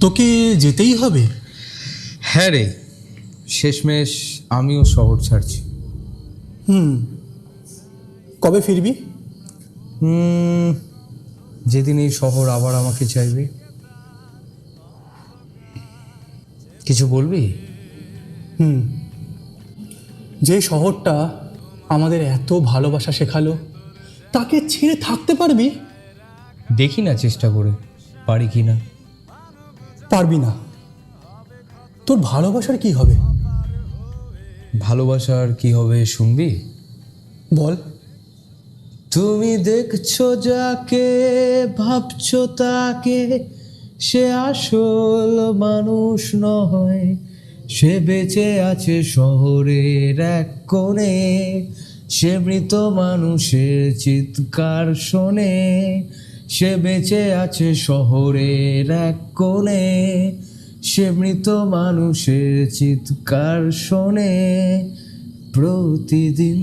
তোকে যেতেই হবে। হ্যাঁ রে শেষমেশ আমিও শহর ছাড়ছি। হুম কবে ফিরবি? হুম, যেদিন এই শহর আবার আমাকে চাইবে। কিছু বলবি? হুম যে শহরটা আমাদের এত ভালোবাসা শেখালো তাকে ছেড়ে থাকতে পারবি? দেখি না চেষ্টা করে পারি কি না। পারবি না। তোর ভালোবাসার কি হবে? ভালোবাসার কি হবে শুনবি? বল। তুমি দেখছ যাকে ভাবছ তাকে সে আসল মানুষ নয়। সে বেঁচে আছে শহরের এক কোণে সে মৃত মানুষের চিৎকার শোনে। সে বেঁচে আছে শহরের এক কোণে সে মৃত মানুষের চিৎকার শোনে প্রতিদিন